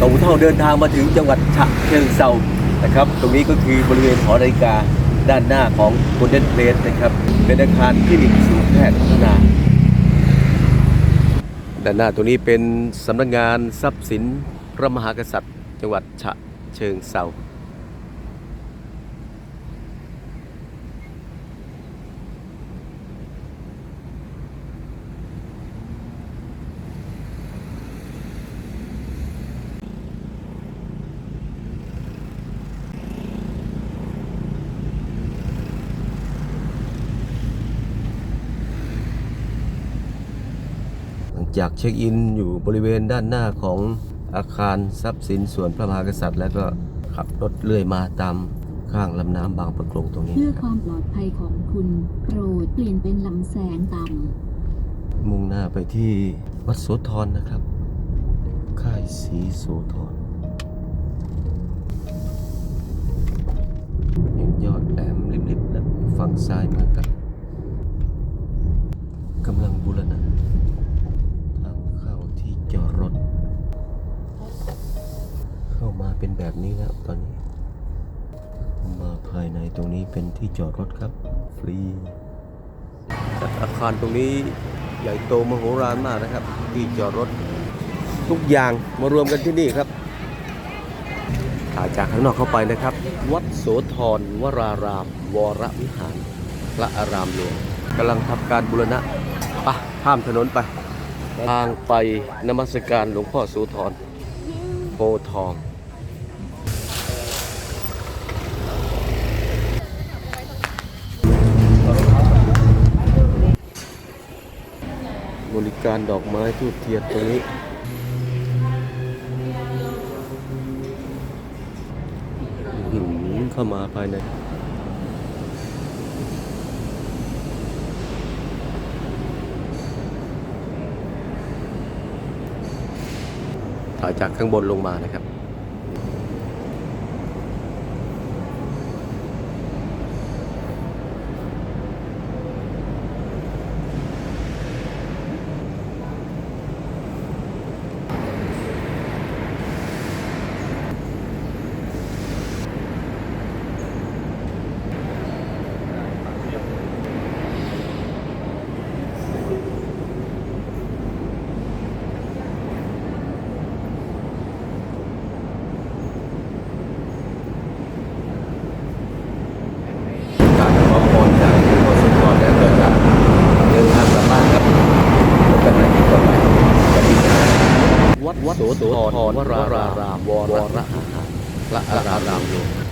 ตราเท่าเดินทางมาถึงจังหวัดฉะเชิงเซานะครับ ตรงนี้ก็คือบริเวณหอนาฬิกาด้านหน้าของโกลเด้นเพลสนะครับ เป็นอาคารคลินิกสูงแพทย์พัฒนา ด้านหน้าตรงนี้เป็นสำนักงานทรัพย์สินพระมหากษัตริย์ จังหวัดฉะเชิงเซา ห ลังจากเช็คอินอยู่บริเวณด้านหน้าของอาคารทรัพย์สินส่วนพระมหากษัตริย์ แล้วก็ขับรถเลื่อยมาตามข้างลำน้ำบางประกงตรงนี้เพื่อนะคครับวามปลอดภัยของคุณโปรดเปลี่ยนเป็นลำแสงต่มุ่งหน้าไปที่วัดโสธรนะครับ ค่ายศรีโสธรเห็นยอดแหลมริบๆนะฝั่งซ้ายมือครับกำลังบูรณะ เป็นแบบนี้แล้วตอนนี้ มาภายในตรงนี้เป็นที่จอดรถครับ ฟรี อาคารตรงนี้ใหญ่โตมโหฬารมากนะครับ ที่จอดรถทุกอย่างมารวมกันที่นี่ครับถ่ายจากข้างนอกเข้าไปนะครับ วัดโสธรวราราม วรวิหาร พระอารามหลวงกำลังทำการบูรณะปะข้ามถนนไปทางไปนมัสการหลวงพ่อโสธรโพธิ์ทอง บริการดอกไม้ทูบเทียนตรงนี้หือเข้ามาภายในถ่ายจากข้างบนลงมานะครับ การขอพรจากหลวงพ่อโสธรแล้วก็จะเดินทางกลับบ้านครับพบกันใหม่ที่ต่อไปสวัสดีครับ วัดโสธรวรารามวรวิหารพระอารามหลวง